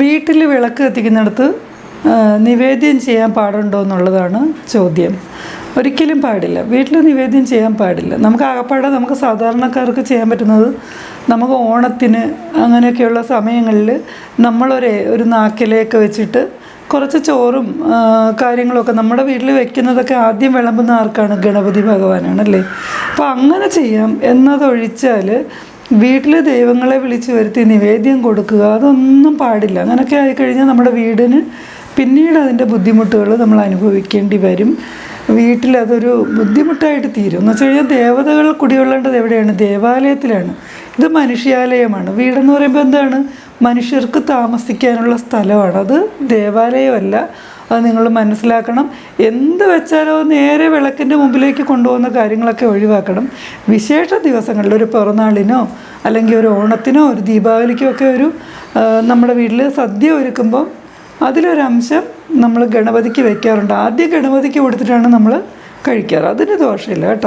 വീട്ടിൽ വിളക്ക് കത്തിക്കുന്നിടത്ത് നിവേദ്യം ചെയ്യാൻ പാടുണ്ടോ എന്നുള്ളതാണ് ചോദ്യം. ഒരിക്കലും പാടില്ല. വീട്ടിൽ നിവേദ്യം ചെയ്യാൻ പാടില്ല. നമുക്ക് ആകപ്പാടെ നമുക്ക് സാധാരണക്കാർക്ക് ചെയ്യാൻ പറ്റുന്നത് നമുക്ക് ഓണത്തിന് അങ്ങനെയൊക്കെയുള്ള സമയങ്ങളിൽ നമ്മളൊരു ഒരു നാക്കിലേക്ക് വെച്ചിട്ട് കുറച്ച് ചോറും കാര്യങ്ങളൊക്കെ നമ്മുടെ വീട്ടിൽ വെക്കുന്നതൊക്കെ ആദ്യം വിളമ്പുന്ന ആർക്കാണ്? ഗണപതി ഭഗവാനാണ് അല്ലേ? അപ്പോൾ അങ്ങനെ ചെയ്യാം എന്നതൊഴിച്ചാൽ വീട്ടിൽ ദൈവങ്ങളെ വിളിച്ചു വരുത്തി നിവേദ്യം കൊടുക്കുക അതൊന്നും പാടില്ല. അങ്ങനെയൊക്കെ ആയിക്കഴിഞ്ഞാൽ നമ്മുടെ വീടിന് പിന്നീട് അതിന്റെ ബുദ്ധിമുട്ടുകൾ നമ്മൾ അനുഭവിക്കേണ്ടി വരും. വീട്ടിൽ അതൊരു ബുദ്ധിമുട്ടായിട്ട് തീരും. എന്ന് വെച്ച് കഴിഞ്ഞാൽ ദേവതകൾ കുടികൊള്ളേണ്ടത് എവിടെയാണ്? ദേവാലയത്തിലാണ്. ഇത് മനുഷ്യാലയമാണ്. വീടെന്ന് പറയുമ്പോൾ എന്താണ്? മനുഷ്യർക്ക് താമസിക്കാനുള്ള സ്ഥലമാണ്. അത് ദേവാലയമല്ല. അത് നിങ്ങൾ മനസ്സിലാക്കണം. എന്ത് വെച്ചാലോ നേരെ വിളക്കിന്റെ മുമ്പിലേക്ക് കൊണ്ടുപോകുന്ന കാര്യങ്ങളൊക്കെ ഒഴിവാക്കണം. വിശേഷ ദിവസങ്ങളിൽ ഒരു പിറന്നാളിനോ അല്ലെങ്കിൽ ഒരു ഓണത്തിനോ ഒരു ദീപാവലിക്കോ ഒക്കെ ഒരു നമ്മുടെ വീട്ടിൽ സദ്യ ഒരുക്കുമ്പോൾ അതിലൊരംശം നമ്മൾ ഗണപതിക്ക് വയ്ക്കാറുണ്ട് ആദ്യം ഗണപതിക്ക് കൊടുത്തിട്ടാണ് നമ്മൾ കഴിക്കാറ്. അതിന് ദോഷമില്ല കേട്ടോ.